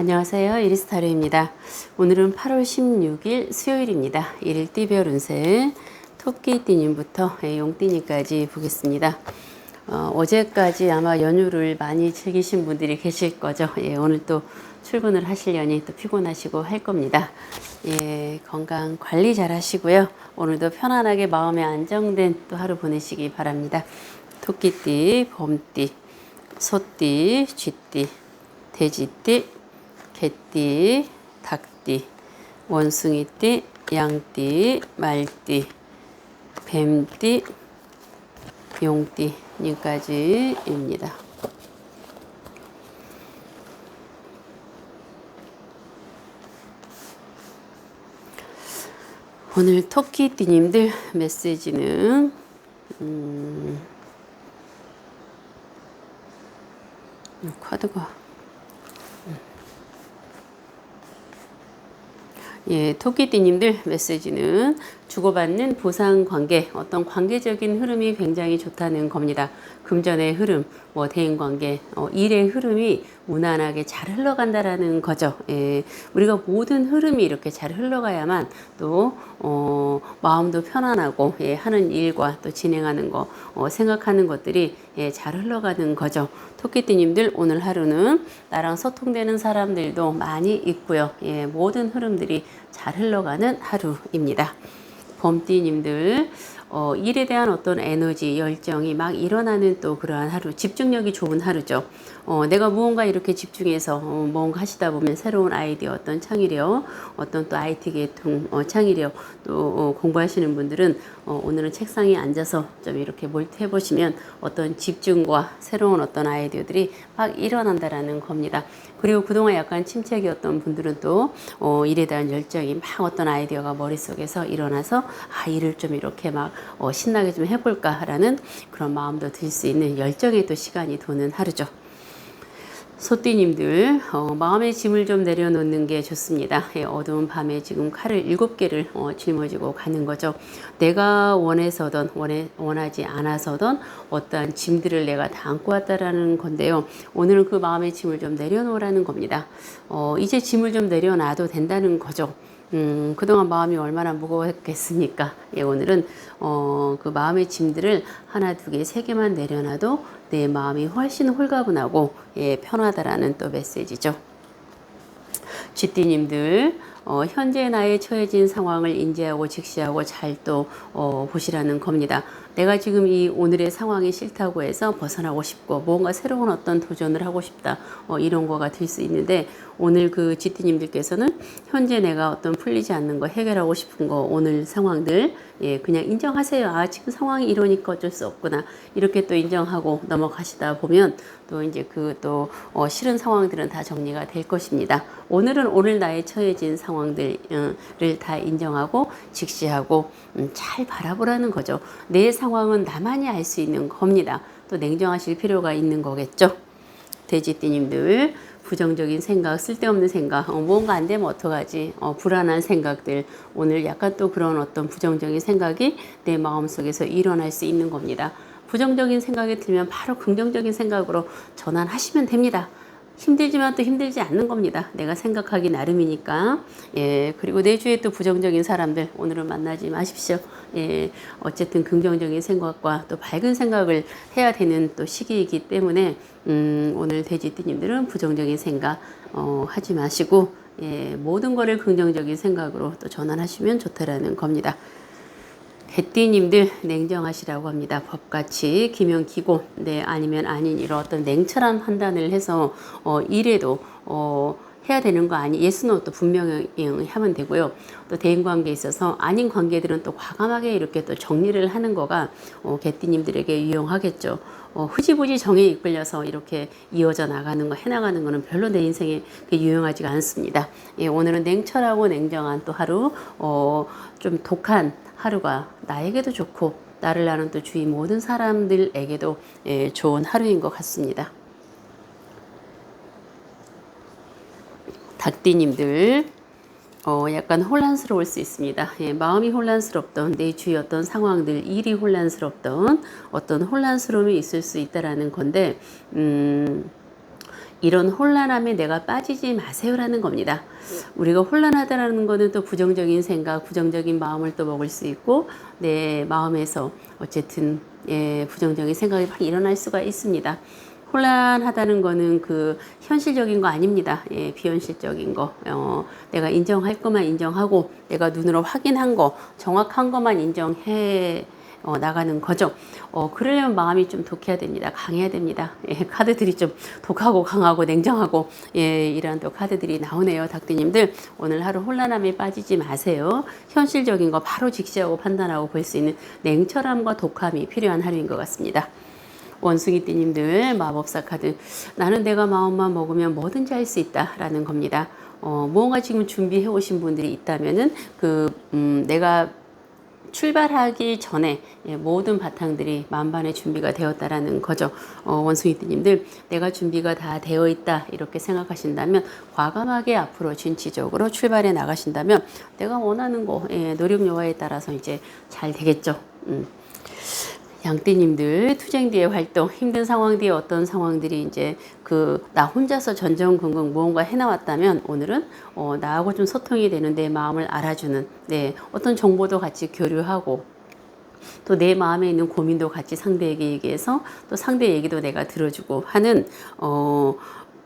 안녕하세요. 이리스타르입니다. 오늘은 8월 16일 수요일입니다. 일일 띠별 운세 토끼띠님부터 용띠님까지 보겠습니다. 어, 어제까지 아마 연휴를 많이 즐기신 분들이 계실 거죠. 예, 오늘 또 출근을 하시려니 또 피곤하시고 할 겁니다. 예, 건강 관리 잘 하시고요. 오늘도 편안하게 마음에 안정된 또 하루 보내시기 바랍니다. 토끼띠, 봄띠, 소띠, 쥐띠, 돼지띠, 개띠, 닭띠, 원숭이띠, 양띠, 말띠, 뱀띠, 용띠님까지입니다. 오늘 토끼띠님들 메시지는 음, 이 카드가 예, 토끼띠님들 메시지는 주고받는 보상 관계, 어떤 관계적인 흐름이 굉장히 좋다는 겁니다. 금전의 흐름, 뭐 대인 관계, 어, 일의 흐름이 무난하게 잘 흘러간다라는 거죠. 예, 우리가 모든 흐름이 이렇게 잘 흘러가야만 또 어, 마음도 편안하고 예, 하는 일과 또 진행하는 거, 어, 생각하는 것들이 예, 잘 흘러가는 거죠. 토끼띠님들 오늘 하루는 나랑 소통되는 사람들도 많이 있고요. 예, 모든 흐름들이 잘 흘러가는 하루입니다. 범띠님들 어, 일에 대한 어떤 에너지, 열정이 막 일어나는 또 그러한 하루, 집중력이 좋은 하루죠. 어, 내가 무언가 이렇게 집중해서 어, 뭔가 하시다 보면 새로운 아이디어, 어떤 창의력, 어떤 또 IT 계통 어, 창의력 또 어, 공부하시는 분들은 어, 오늘은 책상에 앉아서 좀 이렇게 몰입해 보시면 어떤 집중과 새로운 어떤 아이디어들이 막 일어난다라는 겁니다. 그리고 그동안 약간 침체기였던 분들은 또 어, 일에 대한 열정이 막 어떤 아이디어가 머릿속에서 일어나서 아 일을 좀 이렇게 막 어, 신나게 좀 해볼까라는 그런 마음도 들 수 있는 열정의 또 시간이 도는 하루죠. 소띠님들 어, 마음의 짐을 좀 내려놓는 게 좋습니다. 예, 어두운 밤에 지금 칼을 일곱 개를 어, 짊어지고 가는 거죠. 내가 원해서든 원해, 원하지 않아서든 어떠한 짐들을 내가 다 안고 왔다라는 건데요. 오늘은 그 마음의 짐을 좀 내려놓으라는 겁니다. 어, 이제 짐을 좀 내려놔도 된다는 거죠. 음, 그동안 마음이 얼마나 무거웠겠습니까? 예, 오늘은, 어, 그 마음의 짐들을 하나, 두 개, 세 개만 내려놔도 내 마음이 훨씬 홀가분하고, 예, 편하다라는 또 메시지죠. 쥐띠님들, 어, 현재 나의 처해진 상황을 인지하고 직시하고 잘 또 어, 보시라는 겁니다. 내가 지금 이 오늘의 상황이 싫다고 해서 벗어나고 싶고 뭔가 새로운 어떤 도전을 하고 싶다 어, 이런 거가 될 수 있는데 오늘 그 GT님들께서는 현재 내가 어떤 풀리지 않는 거 해결하고 싶은 거 오늘 상황들 예 그냥 인정하세요. 아 지금 상황이 이러니까 어쩔 수 없구나 이렇게 또 인정하고 넘어가시다 보면 또 이제 그또 어, 싫은 상황들은 다 정리가 될 것입니다. 오늘은 오늘 나의 처해진 상황들을 다 인정하고 직시하고 음, 잘 바라보라는 거죠. 내 상황 은 나만이 알 수 있는 겁니다. 또 냉정하실 필요가 있는 거겠죠. 돼지띠님들 부정적인 생각, 쓸데없는 생각, 어, 뭔가 안 되면 어떡하지, 어, 불안한 생각들, 오늘 약간 또 그런 어떤 부정적인 생각이 내 마음속에서 일어날 수 있는 겁니다. 부정적인 생각이 들면 바로 긍정적인 생각으로 전환하시면 됩니다. 힘들지만 또 힘들지 않는 겁니다. 내가 생각하기 나름이니까. 예, 그리고 내 주위에 또 부정적인 사람들 오늘은 만나지 마십시오. 예, 어쨌든 긍정적인 생각과 또 밝은 생각을 해야 되는 또 시기이기 때문에 음, 오늘 돼지띠님들은 부정적인 생각 어, 하지 마시고 예, 모든 거를 긍정적인 생각으로 또 전환하시면 좋다라는 겁니다. 개띠님들 냉정하시라고 합니다. 법같이 기면 기고, 네, 아니면 아닌 이런 어떤 냉철한 판단을 해서, 어, 이래도, 어, 해야 되는 거 아니, 예스노 또 분명히 하면 되고요. 또 대인 관계에 있어서 아닌 관계들은 또 과감하게 이렇게 또 정리를 하는 거가, 어, 개띠님들에게 유용하겠죠. 어, 흐지부지 정에 이끌려서 이렇게 이어져 나가는 거, 해나가는 거는 별로 내 인생에 유용하지가 않습니다. 예, 오늘은 냉철하고 냉정한 또 하루, 어, 좀 독한 하루가 나에게도 좋고 나를 아는 또 주위 모든 사람들에게도 예, 좋은 하루인 것 같습니다. 닭띠님들 어, 약간 혼란스러울 수 있습니다. 예, 마음이 혼란스럽던 내 주위 어떤 상황들, 일이 혼란스럽던 어떤 혼란스러움이 있을 수 있다라는 건데, 음, 이런 혼란함에 내가 빠지지 마세요라는 겁니다. 우리가 혼란하다라는 거는 또 부정적인 생각, 부정적인 마음을 또 먹을 수 있고 내 마음에서 어쨌든 예, 부정적인 생각이 막 일어날 수가 있습니다. 혼란하다는 거는 그 현실적인 거 아닙니다. 예, 비현실적인 거. 어, 내가 인정할 것만 인정하고 내가 눈으로 확인한 거, 정확한 것만 인정해 어, 나가는 거죠. 어, 그러려면 마음이 좀 독해야 됩니다. 강해야 됩니다. 예, 카드들이 좀 독하고 강하고 냉정하고 예, 이런 또 카드들이 나오네요. 닭띠님들 오늘 하루 혼란함에 빠지지 마세요. 현실적인 거 바로 직시하고 판단하고 볼 수 있는 냉철함과 독함이 필요한 하루인 것 같습니다. 원숭이 띠님들 마법사 카드 나는 내가 마음만 먹으면 뭐든지 할 수 있다라는 겁니다. 어, 무언가 지금 준비해 오신 분들이 있다면은 그 음, 내가 출발하기 전에 예, 모든 바탕들이 만반의 준비가 되었다라는 거죠. 어, 원숭이띠님들 내가 준비가 다 되어 있다 이렇게 생각하신다면 과감하게 앞으로 진취적으로 출발해 나가신다면 내가 원하는 거 예, 노력 여하에 따라서 이제 잘 되겠죠. 음. 양띠님들 투쟁 뒤의 활동, 힘든 상황 뒤에 어떤 상황들이 이제 그 나 혼자서 전전긍긍 무언가 해나왔다면 오늘은 어, 나하고 좀 소통이 되는 내 마음을 알아주는 네 어떤 정보도 같이 교류하고 또 내 마음에 있는 고민도 같이 상대에게 얘기해서 또 상대 얘기도 내가 들어주고 하는 어,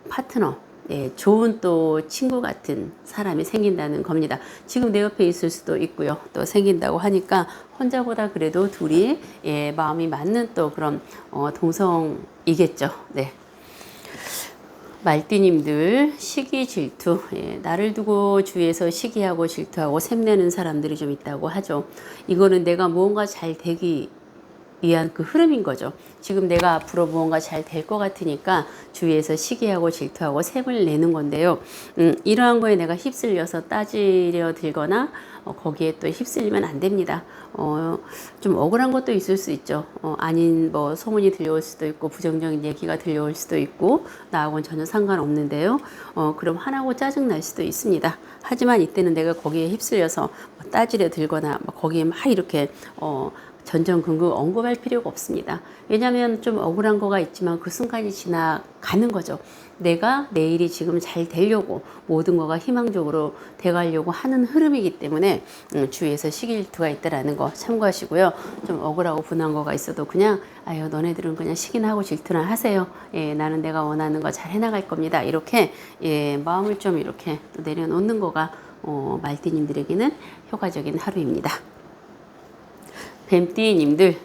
파트너 네, 좋은 또 친구 같은 사람이 생긴다는 겁니다. 지금 내 옆에 있을 수도 있고요. 또 생긴다고 하니까 혼자보다 그래도 둘이 예, 마음이 맞는 또 그런 어, 동성이겠죠. 네. 말띠님들 시기 질투 예, 나를 두고 주위에서 시기하고 질투하고 샘내는 사람들이 좀 있다고 하죠. 이거는 내가 무언가 잘 되기 위한 그 흐름인 거죠. 지금 내가 앞으로 무언가 잘 될 것 같으니까 주위에서 시기하고 질투하고 샘을 내는 건데요. 음, 이러한 거에 내가 휩쓸려서 따지려 들거나 어, 거기에 또 휩쓸리면 안 됩니다. 어, 좀 억울한 것도 있을 수 있죠. 어, 아닌 뭐 소문이 들려올 수도 있고 부정적인 얘기가 들려올 수도 있고 나하고는 전혀 상관없는데요. 어, 그럼 화나고 짜증 날 수도 있습니다. 하지만 이때는 내가 거기에 휩쓸려서 뭐 따지려 들거나 뭐 거기에 막 이렇게 어, 전전긍긍 언급할 필요가 없습니다. 왜냐하면 좀 억울한 거가 있지만 그 순간이 지나가는 거죠. 내가 내일이 지금 잘 되려고 모든 거가 희망적으로 돼가려고 하는 흐름이기 때문에 음, 주위에서 시기일투가 있다라는 거 참고하시고요. 좀 억울하고 분한 거가 있어도 그냥 아유 너네들은 그냥 시기나 하고 질투나 하세요. 예, 나는 내가 원하는 거 잘 해나갈 겁니다. 이렇게 예, 마음을 좀 이렇게 또 내려놓는 거가 어, 말띠님들에게는 효과적인 하루입니다. 뱀띠님들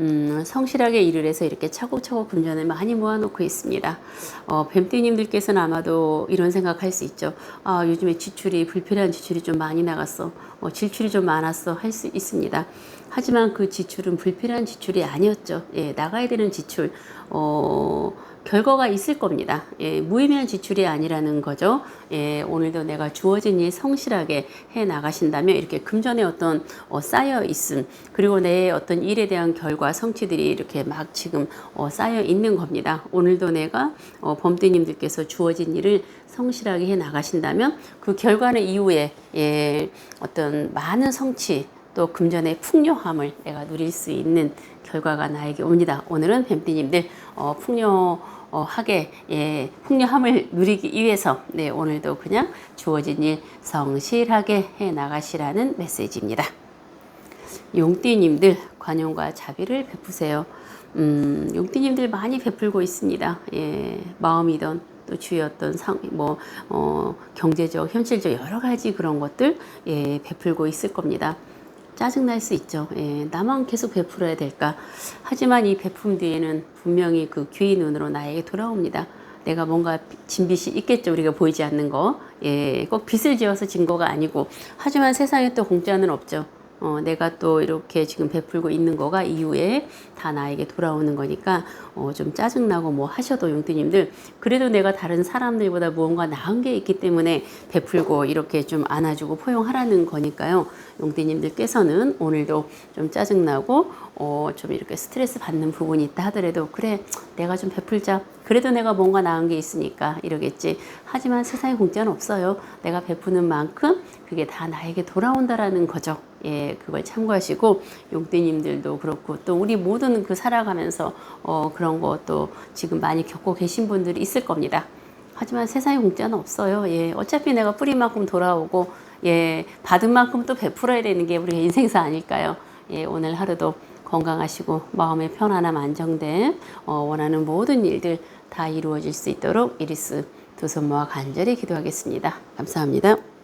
음, 성실하게 일을 해서 이렇게 차곡차곡 금전을 많이 모아놓고 있습니다. 어, 뱀띠님들께서는 아마도 이런 생각할 수 있죠. 아, 요즘에 지출이 불필요한 지출이 좀 많이 나갔어. 어, 지출이 좀 많았어 할 수 있습니다. 하지만 그 지출은 불필요한 지출이 아니었죠. 예, 나가야 되는 지출. 어, 결과가 있을 겁니다. 예, 무의미한 지출이 아니라는 거죠. 예, 오늘도 내가 주어진 일 성실하게 해 나가신다면 이렇게 금전에 어떤 어, 쌓여 있음 그리고 내 어떤 일에 대한 결과 성취들이 이렇게 막 지금 어, 쌓여 있는 겁니다. 오늘도 내가 어, 범띠님들께서 주어진 일을 성실하게 해 나가신다면 그 결과는 이후에 예, 어떤 많은 성취 또 금전의 풍요함을 내가 누릴 수 있는 결과가 나에게 옵니다. 오늘은 뱀띠님들 어, 풍요 어, 하게 예, 풍요함을 누리기 위해서 네, 오늘도 그냥 주어진 일 성실하게 해 나가시라는 메시지입니다. 용띠님들 관용과 자비를 베푸세요. 음, 용띠님들 많이 베풀고 있습니다. 예, 마음이든 또 어떤 상, 뭐, 어, 경제적, 현실적 여러 가지 그런 것들, 예, 베풀고 있을 겁니다. 짜증날 수 있죠. 예, 나만 계속 베풀어야 될까. 하지만 이 베품 뒤에는 분명히 그 귀의 눈으로 나에게 돌아옵니다. 내가 뭔가 진빚이 있겠죠. 우리가 보이지 않는 거. 예, 꼭 빚을 지어서 진 거가 아니고. 하지만 세상에 또 공짜는 없죠. 어, 내가 또 이렇게 지금 베풀고 있는 거가 이후에 다 나에게 돌아오는 거니까 어, 좀 짜증나고 뭐 하셔도 용띠님들 그래도 내가 다른 사람들보다 무언가 나은 게 있기 때문에 베풀고 이렇게 좀 안아주고 포용하라는 거니까요. 용띠님들께서는 오늘도 좀 짜증나고 어, 좀 이렇게 스트레스 받는 부분이 있다 하더라도 그래 내가 좀 베풀자. 그래도 내가 뭔가 나은 게 있으니까 이러겠지. 하지만 세상에 공짜는 없어요. 내가 베푸는 만큼 그게 다 나에게 돌아온다라는 거죠 예 그걸 참고하시고 용띠님들도 그렇고 또 우리 모든 그 살아가면서 어, 그런 것도 지금 많이 겪고 계신 분들이 있을 겁니다 하지만 세상에 공짜는 없어요. 예, 어차피 내가 뿌린 만큼 돌아오고, 예, 받은 만큼 또 베풀어야 되는 게 우리가 인생사 아닐까요? 예, 오늘 하루도 건강하시고 마음의 편안함, 안정됨, 어, 원하는 모든 일들 다 이루어질 수 있도록 이리스 두 손 모아 간절히 기도하겠습니다. 감사합니다.